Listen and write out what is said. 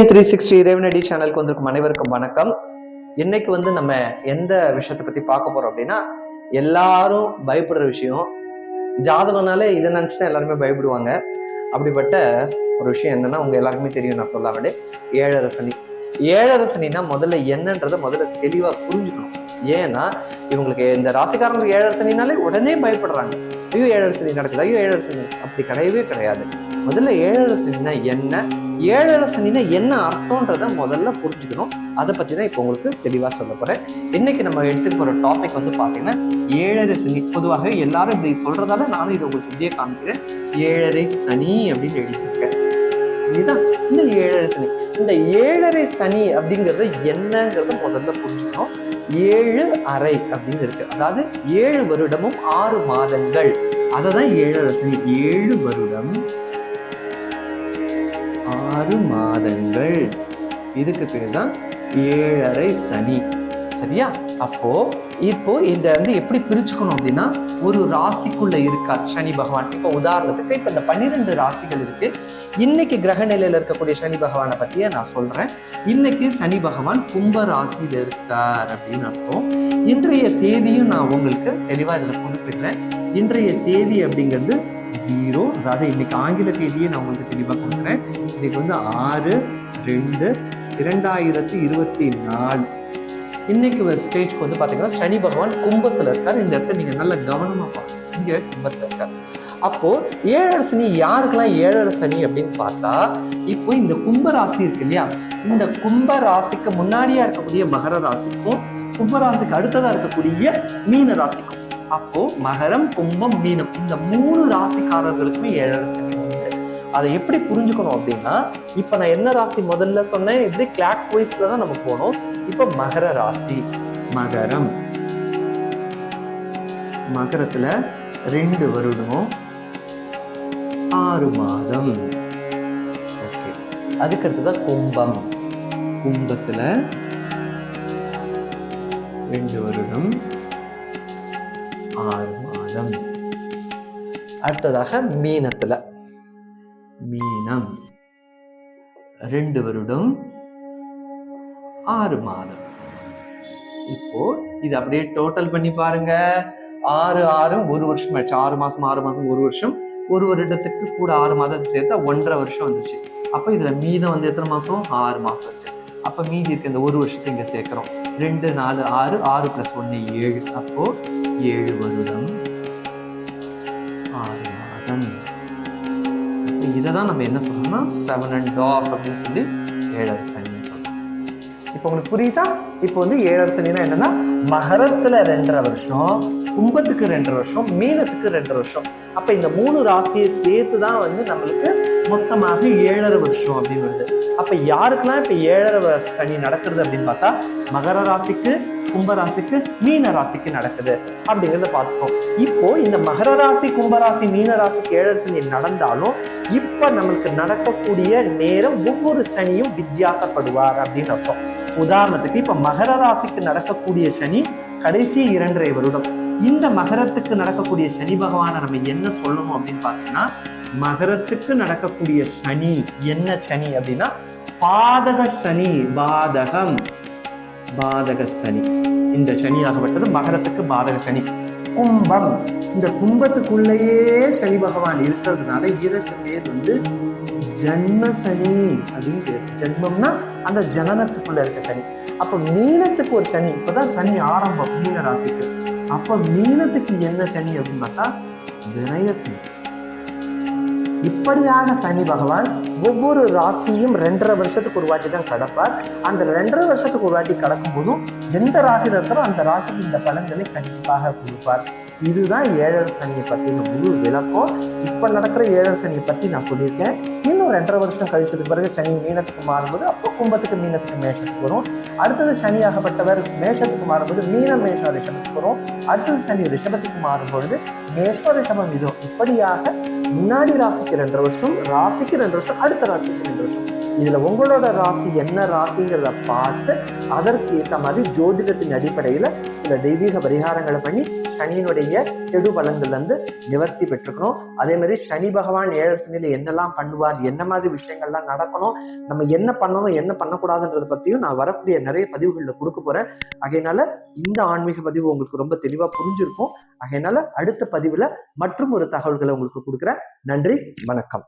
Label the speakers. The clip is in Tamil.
Speaker 1: டிஎன் த்ரீ சிக்ஸ்டி இறைவனடி சேனலுக்கு வந்திருக்கும் அனைவருக்கும் வணக்கம். இன்னைக்கு வந்து நம்ம எந்த விஷயத்தை பத்தி பார்க்க போறோம் அப்படின்னா எல்லாரும் பயப்படுற விஷயம் ஜாதகம்னாலே இதை நினைச்சு தான் எல்லாருமே பயப்படுவாங்க. அப்படிப்பட்ட ஒரு விஷயம் என்னன்னா உங்க எல்லாருக்குமே தெரியும் நான் சொல்லாமலே ஏழரை சனி. ஏழரை முதல்ல என்னன்றதை முதல்ல தெளிவா புரிஞ்சுக்கணும். ஏன்னா இவங்களுக்கு இந்த ராசிக்காரங்களுக்கு ஏழரை சனினாலே உடனே பயப்படுறாங்க. ஐயோ ஏழரை சனி நடக்குது ஐயோ ஏழரை சனி. அப்படி கிடையவே கிடையாது. முதல்ல ஏழரை என்ன? ஏழரை சனினா என்ன அர்த்தம்ன்றத முதல்ல புரிஞ்சுக்கணும். அதை பற்றி தான் இப்போ உங்களுக்கு தெளிவாக சொல்ல போகிறேன் இன்னைக்கு நம்ம எடுத்துக்க போகிற டாபிக் வந்து பார்த்தீங்கன்னா ஏழரை சனி. பொதுவாக எல்லாரும் இப்படி சொல்றதால நானும் இதை உங்களுக்கு இப்படியே காமிக்கிறேன். ஏழரை சனி அப்படின்னு எழுதியிருக்கேன். இதுதான் இந்த ஏழரை சனி. இந்த ஏழரை சனி அப்படிங்கிறது என்னங்கிறத முதல்ல புரிஞ்சுக்கணும். ஏழு அறை அப்படின்னு இருக்கு. அதாவது ஏழு வருடமும் ஆறு மாதங்கள். அதை தான் ஏழரை சனி. ஏழு வருடம் ஆறு மாதங்கள். இதுக்கு பேர் தான் ஏழரை சனி. சரியா? அப்போ இப்போ இந்த வந்து எப்படி பிரிச்சுக்கணும் அப்படின்னா ஒரு ராசிக்குள்ள இருக்கார் சனி பகவான். இப்போ உதாரணத்துக்கு இப்போ இந்த பன்னிரெண்டு ராசிகள் இருக்கு. இன்னைக்கு கிரக நிலையில இருக்கக்கூடிய சனி பகவானை பத்தியே நான் சொல்றேன். இன்னைக்கு சனி பகவான் கும்ப ராசியில இருக்கார் அப்படின்னு அர்த்தம். இன்றைய தேதியும் நான் உங்களுக்கு தெளிவா இதுல குறிப்பிடுறேன். இன்றைய தேதி அப்படிங்கிறது ஜீரோ அதாவது இன்னைக்கு ஆங்கில தேதியை நான் உங்களுக்கு தெளிவாக கொடுக்குறேன். இன்னைக்கு வந்து ஆறு ரெண்டு இரண்டாயிரத்தி இருபத்தி நாலு. இன்னைக்கு ஒரு ஸ்டேஜ்க்கு வந்து பார்த்தீங்கன்னா சனி பகவான் கும்பத்தில் இருக்கார். இந்த இடத்த நீங்கள் நல்ல கவனமாக பார்க்கணும் இங்கே கும்பத்தில் இருக்கார். அப்போ ஏழரை சனி யாருக்கெல்லாம் ஏழரை சனி அப்படின்னு பார்த்தா இப்போ இந்த கும்ப ராசி இருக்கு இல்லையா? இந்த கும்ப ராசிக்கு முன்னாடியா இருக்கக்கூடிய மகர ராசிக்கும் கும்ப ராசிக்கு அடுத்ததா இருக்கக்கூடிய மீன ராசிக்கும். அப்போ மகரம் கும்பம் மீனம் இந்த மூணு ராசிக்காரர்களுக்குமே ஏழரை சனி உண்டு அதை எப்படி புரிஞ்சுக்கணும் அப்படின்னா இப்ப நான் என்ன ராசி முதல்ல சொன்னேன்? இப்படி கிளாக் வைஸ்ல தான் நம்ம போனோம். இப்ப மகர ராசி. மகரம். மகரத்துல ரெண்டு வருடம் ஆறு மாதம். ஓகே அதுக்கு அடுத்ததான் கும்பம். கும்பத்துல ரெண்டு வருடம் மாதம். அடுத்ததாக மீனத்துல. மீனம். ரெண்டு வருடம். ஆறு மாதம். இப்போ இது அப்படியே டோட்டல் பண்ணி பாருங்க. ஆறு ஆறு ஒரு வருஷம் ஆயிடுச்சு ஆறு மாசம் ஆறு மாசம் ஒரு வருஷம். ஒரு வருடத்துக்கு கூட ஆறு மாதத்தை சேர்த்தா ஒன்றரை வருஷம் வந்துச்சு. அப்ப இதுல மீதம் வந்து எத்தனை மாசம்? ஆறு மாசம். இருக்கு அப்ப மீதி இருக்க இந்த ஒரு வருஷத்தை இங்க சேர்க்கிறோம். ரெண்டு நாலு ஆறு ஆறு பிளஸ் ஒன்னு ஏழு. அப்போ ஏழு வருடம். இதை தான் நம்ம என்ன சொல்றோம்னா செவன் அண்ட் ஆஃப் அப்படின்னு சொல்லி ஏழரை சனின்னு சொல்றோம். இப்போ உங்களுக்கு புரியுதா? இப்போ வந்து ஏழரை சனினா என்னன்னா மகரத்துல ரெண்டரை வருஷம் கும்பத்துக்கு ரெண்டரை வருஷம் மீனத்துக்கு ரெண்டரை வருஷம். அப்ப இந்த மூணு ராசியை சேர்த்து தான் வந்து நம்மளுக்கு மொத்தமாக ஏழரை வருஷம் அப்படின்னு வருது. அப்ப யாருக்கெல்லாம் இப்ப ஏழரை சனி நடக்கிறது அப்படின்னு பார்த்தா மகர ராசிக்கு கும்ப ராசிக்கு மீன ராசிக்கு நடக்குது. அப்படிங்கிறத பார்த்துப்போம். இப்போ இந்த மகர ராசி கும்பராசி மீன ராசிக்கு ஏழரை சனி நடந்தாலும் இப்ப நம்மளுக்கு நடக்கக்கூடிய நேரம் ஒவ்வொரு சனியும் வித்தியாசப்படுவார் அப்படின்னு அர்த்தம். உதாரணத்துக்கு இப்ப மகர ராசிக்கு நடக்கக்கூடிய சனி கடைசி இரண்டரை வருடம். இந்த மகரத்துக்கு நடக்கக்கூடிய சனி பகவானை நம்ம என்ன சொல்லணும் அப்படின்னு பார்த்தீங்கன்னா மகரத்துக்கு நடக்கக்கூடிய சனி என்ன சனி அப்படின்னா பாதக சனி பாதகம். பாதக சனி. இந்த சனி ஆகப்பட்டது மகரத்துக்கு பாதக சனி. கும்பம். இந்த கும்பத்துக்குள்ளேயே சனி பகவான் இருக்கிறதுனால இதற்கு பேர் வந்து ஜன்ம சனி அப்படின்னு பேர். ஜென்மம்னா அந்த ஜனனத்துக்குள்ள இருக்க சனி. அப்ப மீனத்துக்கு ஒரு சனி. இப்பதான் சனி ஆரம்பம். மீன ராசிக்கு அப்ப மீனத்துக்கு என்ன சனி அப்படின்னு பார்த்தா வினய சனி. இப்படியாக சனி பகவான் ஒவ்வொரு ராசியும் ரெண்டரை வருஷத்துக்கு ஒரு வாட்டி தான் கடப்பார். அந்த ரெண்டரை வருஷத்துக்கு ஒரு வாட்டி கடக்கும் போதும் எந்த ராசியில் இருக்கிறோ அந்த ராசிக்கு இந்த பலன்களை கண்டிப்பாக கொடுப்பார். இதுதான் ஏழர் சனியை பற்றின முழு விளக்கம். இப்போ நடக்கிற ஏழர் சனியை பற்றி நான் சொல்லியிருக்கேன். இன்னும் ரெண்டரை வருஷம் கழிச்சதுக்கு பிறகு சனி மீனத்துக்கு மாறும்போது அப்போ கும்பத்துக்கு மீனத்துக்கு மேஷத்துக்கு வரும். அடுத்தது சனி ஆகப்பட்டவர் மேஷத்துக்கு மாறும்போது மீன மேஷம் ரிஷபத்துக்கு வரும். அடுத்தது சனி ரிஷபத்துக்கு மாறும்பொழுது மேஷ ரிஷபம் இதோ. இப்படியாக முன்னாடி ராசிக்கு ரெண்டரை வருஷம் ராசிக்கு ரெண்டு வருஷம் அடுத்த ராசிக்கு ரெண்டு வருஷம். இதில் உங்களோட ராசி என்ன ராசிங்கிறத பார்த்து அதற்கு ஏற்ற மாதிரி ஜோதிடத்தின் அடிப்படையில் சில தெய்வீக பரிகாரங்களை பண்ணி சனியினுடைய கெடு பலன்கள்ல இருந்து நிவர்த்தி பெற்றுக்கணும் அதே மாதிரி சனி பகவான் ஏழரை என்னெல்லாம் பண்ணுவார் என்ன மாதிரி விஷயங்கள்லாம் நடக்கணும் நம்ம என்ன பண்ணணும் என்ன பண்ணக்கூடாதுன்றத பற்றியும் நான் வரக்கூடிய நிறைய பதிவுகளில் கொடுக்க போறேன். ஆகையினால இந்த ஆன்மீக பதிவு உங்களுக்கு ரொம்ப தெளிவாக புரிஞ்சிருக்கும். ஆகையினால அடுத்த பதிவில் மற்றும் ஒரு தகவல்களை உங்களுக்கு கொடுக்குறேன். நன்றி வணக்கம்.